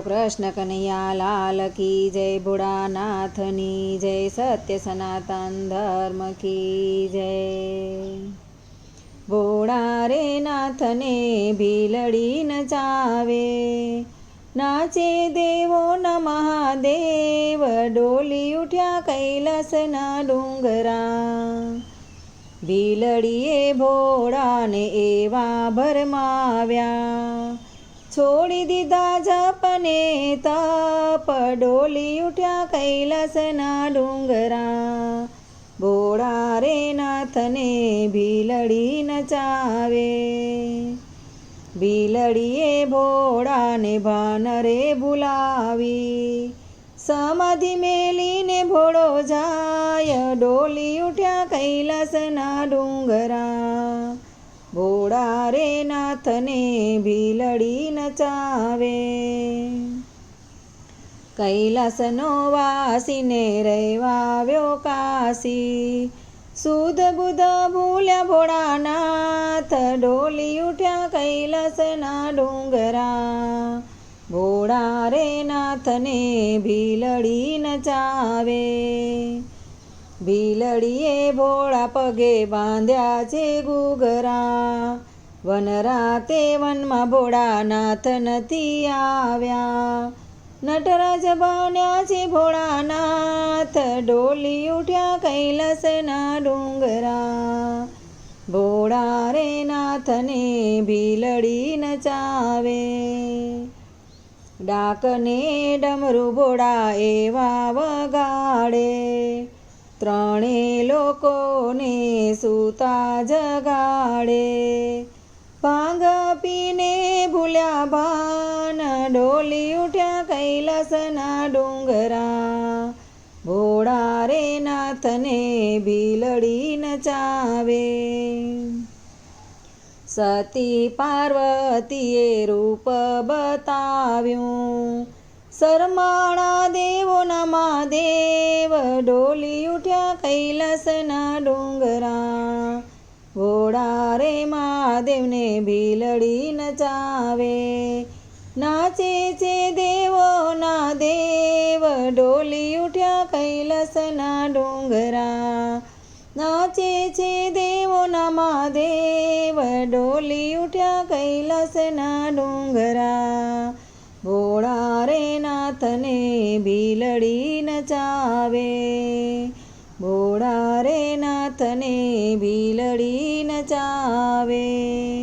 કૃષ્ણ કનૈયા? લાલ કી જય ભોળાનાથની, જય સત્ય સનાતન ધર્મ કી જય. ભોળા રે નાથને ભીલડી નચાવે નાચે દેવો ન મહાદેવ, ડોલી ઉઠ્યા કૈલાસના ડુંગરા. ભીલડીએ ભોળાને એવા ભરમાવ્યા છોડી દીધા જપને તપ, ડોલી ઉઠ્યા કૈલાસના ડુંગરા. ભોળા રે નાથને ભીલડી નચાવે. ભીલડીએ ભોળાને ભાનરે ભૂલાવી. સમાધિ મેલીને ભોળો જાય, ડોલી ઉઠ્યા કૈલાસના ડુંગરા. ભોળા રે નાથને ભીલડી નચાવે કૈલાસનો વાસીને રહેવાવ્યો કાશી. સુધ બુધ ભૂલ્યા ભોળાનાથ, ડોલી ઉઠ્યા કૈલાસના ડુંગરા. ભોળા રે નાથને ભીલડી નચાવે ભીલડીએ ભોળા પગે બાંધ્યા છે ગુગરા વન રાતે વનમાં ભોળાનાથ નથી આવ્યા નટરાજ બન્યા છે ભોળાનાથ ડોલી ઉઠ્યા કૈલાસના ડુંગરા ભોળા રે નાથને ભીલડી નચાવે ડાકને ડમરું ભોળા એવા વગાડે ત્રણે લોકોને સૂતા જગાડે. ભાંગ પીને ભૂલ્યા ભાન, ડોલી ઉઠ્યા કૈલાસના ડુંગરા. ભોળા રે નાથને ભીલડી નચાવે. સતી પાર્વતીએ રૂપ બતાવ્યું શરમાળા દેવોના મહાદેવ, ડોલી ઉઠ્યા કૈલાસના ડુંગરા ઘોડા રે મહાદેવને ભીલડી નચાવે. નાચે છે દેવોના દેવ, ડોલી ઉઠ્યા કૈલાસના ડુંગરા નાચે છે દેવોના મહાદેવ, ડોલી ઉઠ્યા કૈલાસના ડુંગરા ભીલડી નચાવે ભોળા રે નાથને ભીલડી નચાવે